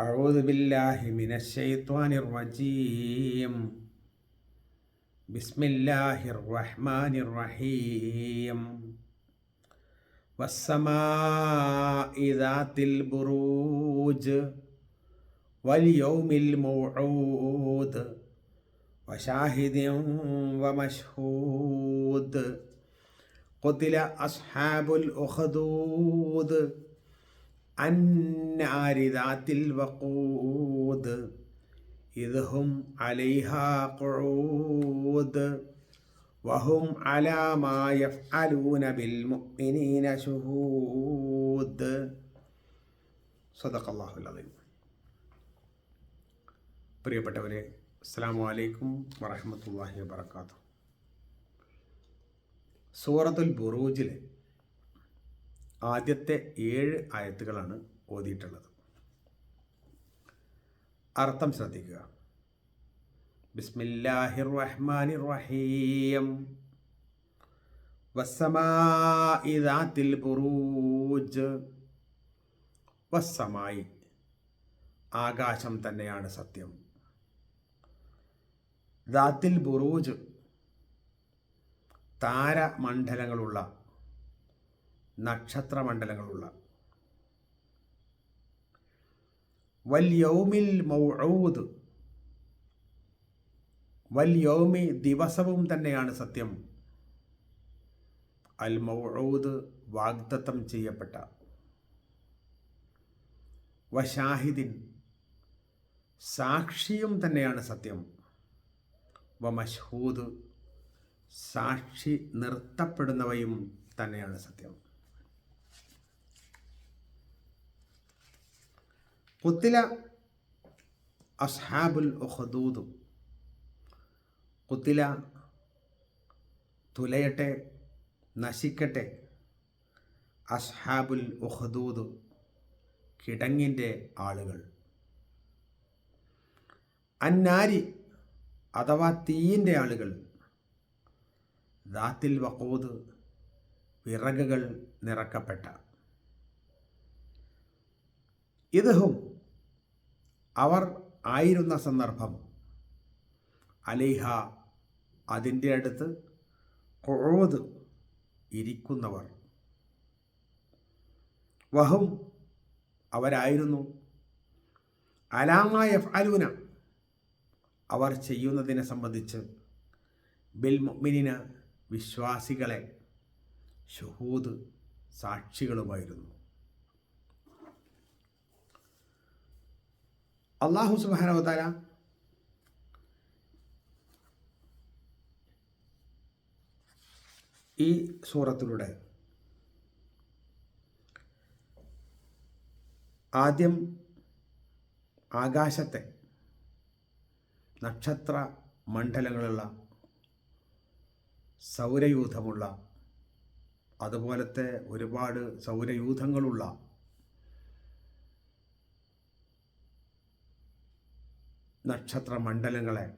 أعوذ بالله من الشيطان الرجيم. بسم الله الرحمن الرحيم. والسماء ذات البروج واليوم الموعود وشاهد ومشهود. قتل أصحاب الأخدود അന്നാരിദാത്തിൽ വഖൂദ് ഇദ്ഹും അലൈഹ ഖുഊദ് വഹും അലാമാ യഫ്അലൂന ബിൽ മുഅ്മിനീന ശുഹൂദ്. സദഖല്ലാഹുൽ അലീം പ്രിയപ്പെട്ടവരെ അസ്സലാമു അലൈക്കും വറഹമത്തല്ലാഹി വാബർക്കാത്തു സൂറത്തുൽ ബുറൂജിലെ ആദ്യത്തെ ഏഴ് ആയത്തുകളാണ് ഓതിയിട്ടുള്ളത്. അർത്ഥം ശ്രദ്ധിക്കുക. ബിസ്മില്ലാഹിർ റഹ്മാനിർ റഹീം വസ്സമായി ദാത്തിൽ ബുറൂജ് വസ്സമായി ആകാശം തന്നെയാണ് സത്യം. ദാത്തിൽ ബുറൂജ് താരമണ്ഡലങ്ങളുള്ള നക്ഷത്രമണ്ഡലങ്ങളുള്ള. വല്യൗമിൽ മൗഊദ്. വല്യൗമി ദിവസവും തന്നെയാണ് സത്യം. അൽ മൗഊദ് വാഗ്ദത്തം ചെയ്യപ്പെട്ട. വഷാഹിദിൻ സാക്ഷിയും തന്നെയാണ് സത്യം. വ മഷ്ഹൂദ് സാക്ഷി നിർത്തപ്പെടുന്നവയും തന്നെയാണ് സത്യം. കുത്തില അസ്ഹാബുൽ ഉഹദൂദ് കുത്തില തുലയട്ടെ നശിക്കട്ടെ. അസ്ഹാബുൽ ഉഹദൂദ് കിടങ്ങിന്റെ ആളുകൾ. അന്നാരി അഥവാ തീയിന്റെ ആളുകൾ. ദാത്തിൽ വക്കോത് വിറകുകൾ നിറക്കപ്പെട്ട. ഇതും അവർ ആയിരുന്ന സന്ദർഭം. അലിഹ അതിന്റെ അടുത്ത് കൊഴോത് ഇരിക്കുന്നവർ. വഹും അവരായിരുന്നു. അലാമായ ഫാലൂന അവർ ചെയ്യുന്നതിനെ സംബന്ധിച്ച് ബിൽ മുഅ്മിനിന വിശ്വാസികളെ ഷുഹൂദ് സാക്ഷികളുമായിരുന്നു. അള്ളാഹു സുബാനവതാര ഈ സൂറത്തിലൂടെ ആദ്യം ആകാശത്തെ നക്ഷത്ര മണ്ഡലങ്ങളുള്ള സൗരയൂഥമുള്ള അതുപോലത്തെ ഒരുപാട് സൗരയൂഥങ്ങളുള്ള നക്ഷത്ര മണ്ഡലങ്ങളെ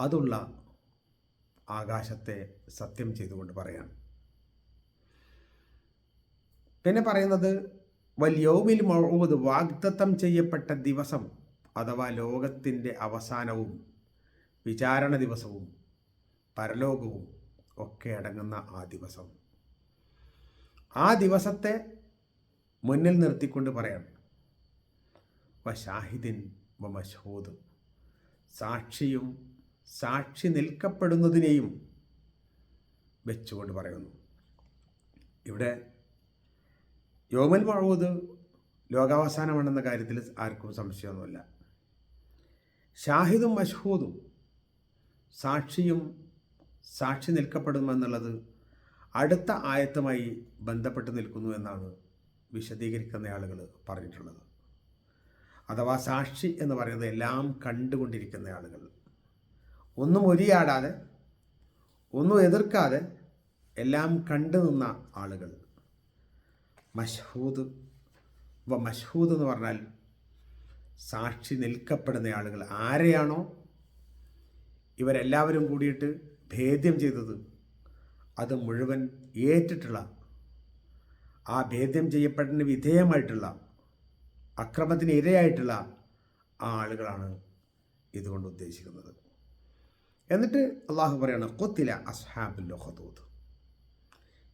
അതുള്ള ആകാശത്തെ സത്യം ചെയ്തുകൊണ്ട് പറയാണ്. പിന്നെ പറയുന്നത് വലിയോമിൽ മുഴുവത് വാഗ്ദത്തം ചെയ്യപ്പെട്ട ദിവസം അഥവാ ലോകത്തിന്റെ അവസാനവും വിചാരണ ദിവസവും പരലോകവും ഒക്കെ അടങ്ങുന്ന ആ ദിവസം. ആ ദിവസത്തെ മുന്നിൽ നിർത്തിക്കൊണ്ട് പറയാം വ വഷാഹിദിൻ വമശൂദ് സാക്ഷിയും സാക്ഷി നിൽക്കപ്പെടുന്നതിനെയും വെച്ചുകൊണ്ട് പറയുന്നു. ഇവിടെ യോമൽ മഴൂദ് ലോകാവസാനമാണെന്ന കാര്യത്തിൽ ആർക്കും സംശയമൊന്നുമില്ല. ഷാഹിദും മഷ്ഹൂദും സാക്ഷിയും സാക്ഷി നിൽക്കപ്പെടുമെന്നുള്ളത് അടുത്ത ആയത്തുമായി ബന്ധപ്പെട്ട് നിൽക്കുന്നു എന്നാണ് വിശദീകരിക്കുന്ന ആളുകൾ പറഞ്ഞിട്ടുള്ളത്. അഥവാ സാക്ഷി എന്ന് പറയുന്നത് എല്ലാം കണ്ടുകൊണ്ടിരിക്കുന്ന ആളുകൾ. ഒന്നും ഒരിയാടാതെ ഒന്നും എതിർക്കാതെ എല്ലാം കണ്ടു നിന്ന ആളുകൾ. മഷ്ഹൂദ് വ മഷ്ഹൂദ് എന്ന് പറഞ്ഞാൽ സാക്ഷി നിൽക്കപ്പെടുന്ന ആളുകൾ. ആരെയാണോ ഇവരെല്ലാവരും കൂടിയിട്ട് ഭേദ്യം ചെയ്തത് അത് മുഴുവൻ ഏറ്റിട്ടുള്ള ആ ഭേദ്യം ചെയ്യപ്പെടുന്ന വിധേയമായിട്ടുള്ള അക്രമത്തിന് ഇരയായിട്ടുള്ള ആളുകളാണ് ഇതുകൊണ്ട് ഉദ്ദേശിക്കുന്നത്. എന്നിട്ട് അള്ളാഹു പറയാണ് കൊത്തില അസ്ഹാബുൽ ഹദൂദ്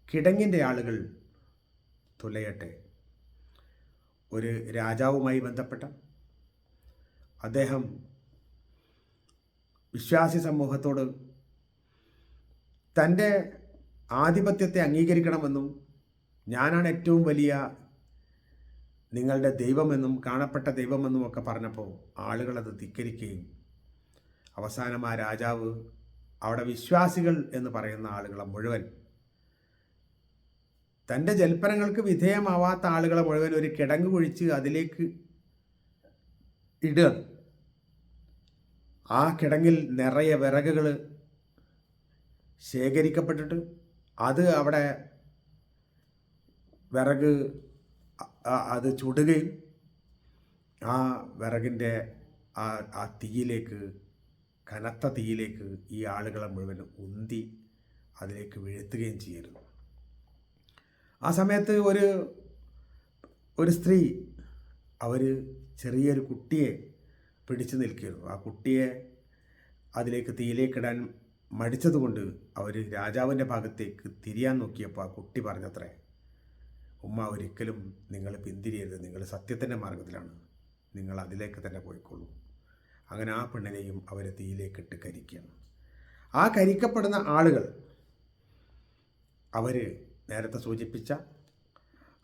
കിടങ്ങിന്റെ ആളുകൾ തുലയട്ടെ. ഒരു രാജാവുമായി ബന്ധപ്പെട്ട അദ്ദേഹം വിശ്വാസി സമൂഹത്തോട് തന്റെ ആധിപത്യത്തെ അംഗീകരിക്കണമെന്നും ഞാനാണ് ഏറ്റവും വലിയ നിങ്ങളുടെ ദൈവമെന്നും കാണപ്പെട്ട ദൈവമെന്നും ഒക്കെ പറഞ്ഞപ്പോൾ ആളുകളത് ധിക്കരിക്കുകയും അവസാനം ആ രാജാവ് അവിടെ വിശ്വാസികൾ എന്ന് പറയുന്ന ആളുകളെ മുഴുവൻ തന്റെ ജൽപ്പനങ്ങൾക്ക് വിധേയമാവാത്ത ആളുകളെ മുഴുവൻ ഒരു കിടങ്ങ് കുഴിച്ച് അതിലേക്ക് ഇടുക. ആ കിടങ്ങിൽ നിറയെ വിറകുകൾ ശേഖരിക്കപ്പെട്ടിട്ട് അത് അവിടെ വിറക് അത് ചുടുകയും ആ വിറകിന്റെ ആ ആ തീയിലേക്ക് കനത്ത തീയിലേക്ക് ഈ ആളുകളെ മുഴുവൻ ഉന്തി അതിലേക്ക് വീഴ്ത്തുകയും ചെയ്യരുന്നു ആ സമയത്ത് ഒരു ഒരു സ്ത്രീ അവർ ചെറിയൊരു കുട്ടിയെ പിടിച്ചു നിൽക്കുന്നു. ആ കുട്ടിയെ അതിലേക്ക് തീയിലേക്കിടാൻ മടിച്ചതുകൊണ്ട് അവർ രാജാവിന്റെ ഭാഗത്തേക്ക് തിരിയാൻ നോക്കിയപ്പോൾ ആ കുട്ടി പറഞ്ഞത്രേ ഉമ്മ ഒരിക്കലും നിങ്ങൾ പിന്തിരിയരുത്. നിങ്ങൾ സത്യത്തിന്റെ മാർഗത്തിലാണ് നിങ്ങൾ അതിലേക്ക് തന്നെ പോയിക്കൊള്ളൂ. അങ്ങനെ ആ പെണ്ണിനെയും അവരെ തീയിലേക്കിട്ട് കരിക്കുകയാണ്. ആ കരിക്കപ്പെടുന്ന ആളുകൾ അവർ നേരത്തെ സൂചിപ്പിച്ച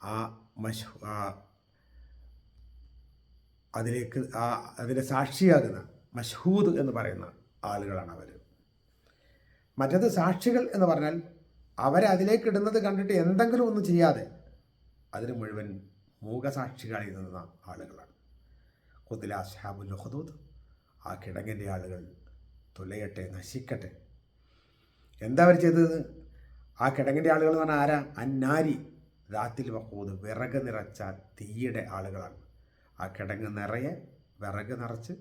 ആ മഷ് അതിലേക്ക് ആ അതിലെ സാക്ഷിയാകുന്ന മഷ്ഹൂദ് എന്ന് പറയുന്ന ആളുകളാണ് അവർ മറ്റത് സാക്ഷികൾ എന്ന് പറഞ്ഞാൽ അവരെ അതിലേക്ക് ഇടുന്നത് കണ്ടിട്ട് എന്തെങ്കിലും ഒന്നും ചെയ്യാതെ അതിന് മുഴുവൻ മൂകസാക്ഷികളായി നിന്ന ആളുകളാണ്. കുതില ഷാബുൽ ഹുദൂദ് ആ കിടങ്ങിന്റെ ആളുകൾ തുലയട്ടെ നശിക്കട്ടെ. എന്താ അവർ ചെയ്തത്? ആ കിടങ്ങിന്റെ ആളുകൾ എന്ന് പറഞ്ഞാൽ ആരാ? അന്നാരി. രാത്തിൽ വക്കൂത് വിറക് നിറച്ച തീയുടെ ആളുകളാണ്. ആ കിടങ്ങ് നിറയെ വിറക് നിറച്ച്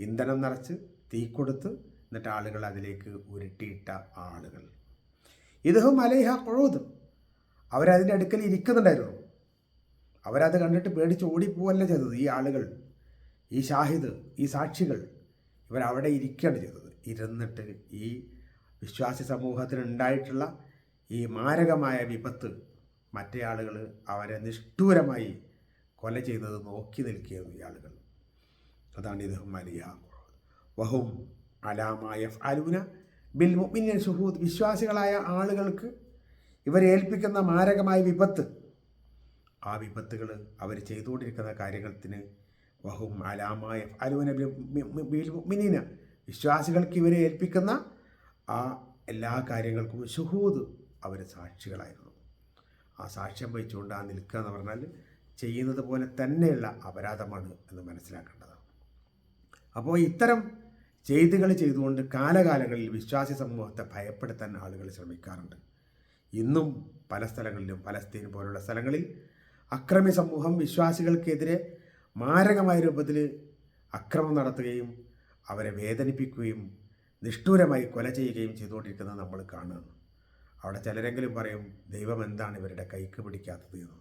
ഇന്ധനം നിറച്ച് തീ കൊടുത്ത് എന്നിട്ട് ആളുകൾ അതിലേക്ക് ഉരുട്ടിയിട്ട ആളുകൾ. ഇതും അലൈഹ കൊഴുതും അവരതിന്റെ അടുക്കൽ ഇരിക്കുന്നുണ്ടായിരുന്നു. അവരത് കണ്ടിട്ട് പേടിച്ച് ഓടിപ്പോവല്ല ചെയ്തത് ഈ ആളുകൾ? ഈ ഷാഹിദ് ഈ സാക്ഷികൾ. ഇവരവിടെ ഇരിക്കുകയാണ് ചെയ്തത്. ഇരുന്നിട്ട് ഈ വിശ്വാസി സമൂഹത്തിനുണ്ടായിട്ടുള്ള ഈ മാരകമായ വിപത്ത് മറ്റേ ആളുകൾ അവരെ നിഷ്ഠൂരമായി കൊല ചെയ്യുന്നത് നോക്കി നിൽക്കുകയാണ് ഈ ആളുകൾ. അതാണ് ഇത് മലിയ വഹും അലാമായ അലൂന ബിൽ മുഅ്മിനീൻ ഷുഹൂദ്. വിശ്വാസികളായ ആളുകൾക്ക് ഇവരേൽപ്പിക്കുന്ന മാരകമായ വിപത്ത് ആ വിപത്തുകൾ അവർ ചെയ്തുകൊണ്ടിരിക്കുന്ന കാര്യത്തിന് വഹും അലാമായ ബിൽ വിശ്വാസികൾക്ക് ഇവരെ ഏൽപ്പിക്കുന്ന ആ എല്ലാ കാര്യങ്ങൾക്കും ഷുഹൂദ് അവർ സാക്ഷികളായിരുന്നു. ആ സാക്ഷ്യം വഹിച്ചുകൊണ്ട് ആ നിൽക്കുക എന്ന് പറഞ്ഞാൽ ചെയ്യുന്നത് പോലെ തന്നെയുള്ള അപരാധമാണ് എന്ന് മനസ്സിലാക്കേണ്ടത് അപ്പോൾ ഇത്തരം ചെയ്തുകൾ ചെയ്തുകൊണ്ട് കാലകാലങ്ങളിൽ വിശ്വാസി സമൂഹത്തെ ഭയപ്പെടുത്താൻ ആളുകൾ ശ്രമിക്കാറുണ്ട്. ഇന്നും പല സ്ഥലങ്ങളിലും പലസ്തീൻ പോലുള്ള സ്ഥലങ്ങളിൽ അക്രമി സമൂഹം വിശ്വാസികൾക്കെതിരെ മാരകമായ രൂപത്തിൽ അക്രമം നടത്തുകയും അവരെ വേദനിപ്പിക്കുകയും നിഷ്ഠൂരമായി കൊല ചെയ്യുകയും ചെയ്തുകൊണ്ടിരിക്കുന്നത് നമ്മൾ കാണുന്നു. അവിടെ ചിലരെങ്കിലും പറയും ദൈവം എന്താണ് ഇവരുടെ കൈക്ക് പിടിക്കാത്തത് എന്ന്?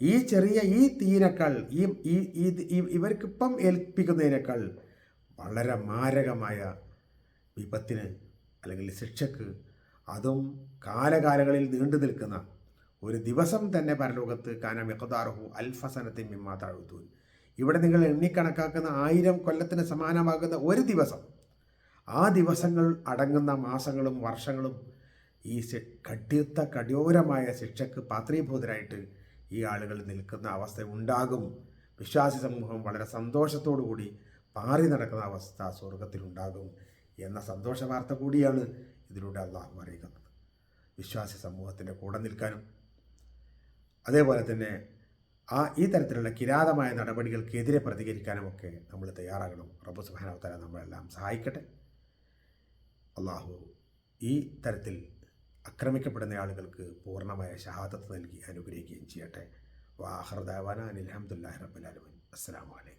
ഈ ചെറിയ ഈ തീനേക്കാൾ ഈ ഈ ഇവർക്കിപ്പം ഏൽപ്പിക്കുന്നതിനേക്കാൾ വളരെ മാരകമായ വിപത്തിന് അല്ലെങ്കിൽ ശിക്ഷക്ക് അതും കാലകാലങ്ങളിൽ നീണ്ടു നിൽക്കുന്ന ഒരു ദിവസം തന്നെ പരലോകത്ത് കാന മെഹദാർഹു അൽഫസനത്തെ മിമ്മാ താഴ്ത്തൂൻ. ഇവിടെ നിങ്ങൾ എണ്ണിക്കണക്കാക്കുന്ന ആയിരം കൊല്ലത്തിന് സമാനമാകുന്ന ഒരു ദിവസം. ആ ദിവസങ്ങൾ അടങ്ങുന്ന മാസങ്ങളും വർഷങ്ങളും ഈ കടുത്ത കഠോരമായ ശിക്ഷക്ക് പാത്രീഭൂതരായിട്ട് ഈ ആളുകൾ നിൽക്കുന്ന അവസ്ഥ ഉണ്ടാകും. വിശ്വാസി സമൂഹം വളരെ സന്തോഷത്തോടു കൂടി പാറി നടക്കുന്ന അവസ്ഥ സ്വർഗത്തിലുണ്ടാകും എന്ന സന്തോഷ വാർത്ത കൂടിയാണ് ഇതിലൂടെ അള്ളാഹു അറിയിക്കുന്നത്. വിശ്വാസി സമൂഹത്തിന്റെ കൂടെ നിൽക്കാനും അതേപോലെ തന്നെ ആ ഈ തരത്തിലുള്ള കിരാതമായ നടപടികൾക്കെതിരെ പ്രതികരിക്കാനുമൊക്കെ നമ്മൾ തയ്യാറാകണം. റബ്ബു സുബാനവത്തല നമ്മളെല്ലാം സഹായിക്കട്ടെ. അള്ളാഹു ഈ തരത്തിൽ ആക്രമിക്കപ്പെടുന്ന ആളുകൾക്ക് പൂർണമായ ഷഹാദത്ത് നൽകി അനുഗ്രഹിക്കുകയും ചെയ്യട്ടെ. വാഹർദാവാന അഹമ്മദുല്ലാഹി ആലമീൻ അസ്സാം വലൈക്കും